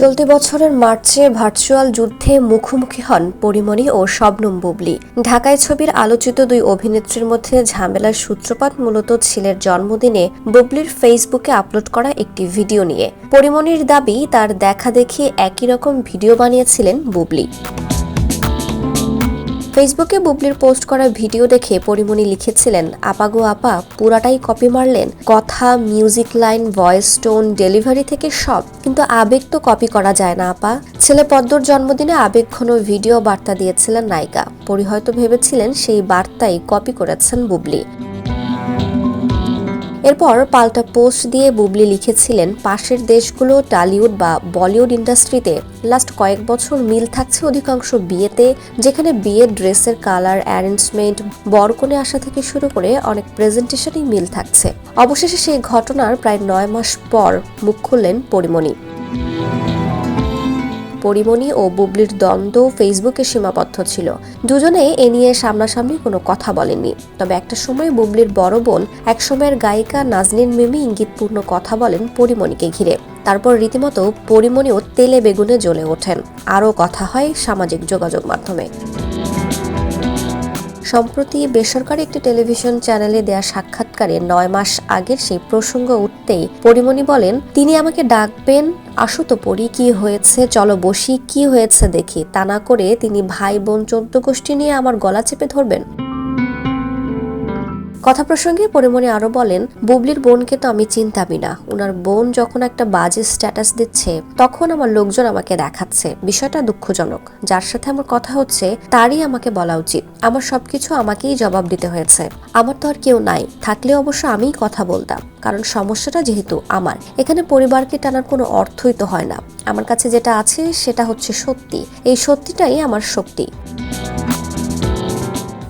চলতি বছরের মার্চে ভার্চুয়াল যুদ্ধে মুখোমুখি হন পরিমণি ও শবনম বুবলি। ঢাকায় ছবির আলোচিত দুই অভিনেত্রীর মধ্যে ঝামেলার সূত্রপাত মূলত ছেলের জন্মদিনে বুবলির ফেসবুকে আপলোড করা একটি ভিডিও নিয়ে। পরিমণির দাবি, তার দেখা দেখি একই রকম ভিডিও বানিয়েছিলেন বুবলি। ফেসবুকে বুবলির পোস্ট করা ভিডিও দেখে পরিমণি লিখেছিলেন আপাগো আপা, পুরাটাই কপি মারলেন। কথা, music line, voice tone, delivery থেকে সব। কিন্তু আবেগ তো কপি করা যায় না, আপা। ছেলে পদ্মর জন্মদিনে আবেগঘন ভিডিও বার্তা দিয়েছিলেন নায়িকা। পরি হয়তো ভেবেছিলেন সেই বার্তাই কপি করেছেন বুবলি। এরপর পাল্টা পোস্ট দিয়ে বুবলি লিখেছিলেন, পাশের দেশগুলো টালিউড বা বলিউড ইন্ডাস্ট্রিতে লাস্ট কয়েক বছর মিল থাকছে অধিকাংশ বিয়েতে, যেখানে বিয়ের ড্রেসের কালার, অ্যারেঞ্জমেন্ট, বরকনে আসা থেকে শুরু করে অনেক প্রেজেন্টেশনই মিল থাকছে। অবশেষে সেই ঘটনার প্রায় নয় মাস পর মুখ খুললেন পরিমণি। পরিমণি ও বুবলির দ্বন্দ্ব ফেসবুকে সীমাবদ্ধ ছিল। দুজনে এ নিয়ে সামনাসামনি কোনো কথা বলেননি। তবে একটা সময় বুবলির বড় বোন, একসময়ের গায়িকা নাজনীন মিমি ইঙ্গিতপূর্ণ কথা বলেন পরিমণিকে ঘিরে। তারপর রীতিমতো পরিমণিও তেলে বেগুনে জ্বলে ওঠেন। আরও কথা হয় সামাজিক যোগাযোগ মাধ্যমে। সম্প্রতি বেসরকারি একটি টেলিভিশন চ্যানেলে দেয়া সাক্ষাৎকারে নয় মাস আগের সেই প্রসঙ্গ উঠতেই পরিমণি বলেন, তিনি আমাকে ডাকবেন, আসো তো পড়ি, কি হয়েছে, চলো বসি, কি হয়েছে দেখি। তা না করে তিনি ভাই বোন চোদ্দ গোষ্ঠী নিয়ে আমার গলা চেপে ধরবেন। কথা প্রসঙ্গে পরিমণি আরও বলেন, বুবলির বোনকে তো আমি চিন্তামি না। ওনার বোন যখন একটা বাজে স্ট্যাটাস দিচ্ছে, তখন আমার লোকজন আমাকে দেখাচ্ছে। বিষয়টা দুঃখজনক। যার সাথে আমার কথা হচ্ছে, তারই আমাকে বলা উচিত। আমার সবকিছু আমাকেই জবাব দিতে হয়েছে। আমার তো আর কেউ নাই। থাকলে অবশ্য আমিই কথা বলতাম। কারণ সমস্যাটা যেহেতু আমার। এখানে পরিবারকে টানার কোনো অর্থই তো হয় না। আমার কাছে যেটা আছে, সেটা হচ্ছে সত্যি। এই সত্যিটাই আমার শক্তি।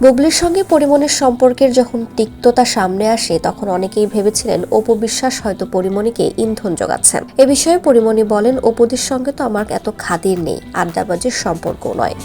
বুবলির সঙ্গে পরিমণের সম্পর্কের যখন তিক্ততা সামনে আসে, তখন অনেকেই ভেবেছিলেন অপু বিশ্বাস হয়তো পরিমণিকে ইন্ধন যোগাচ্ছেন এ বিষয়ে পরিমণি বলেন, অপুদের সঙ্গে তো আমার এত খাদির নেই, আড্ডাবাজির সম্পর্কও নয়।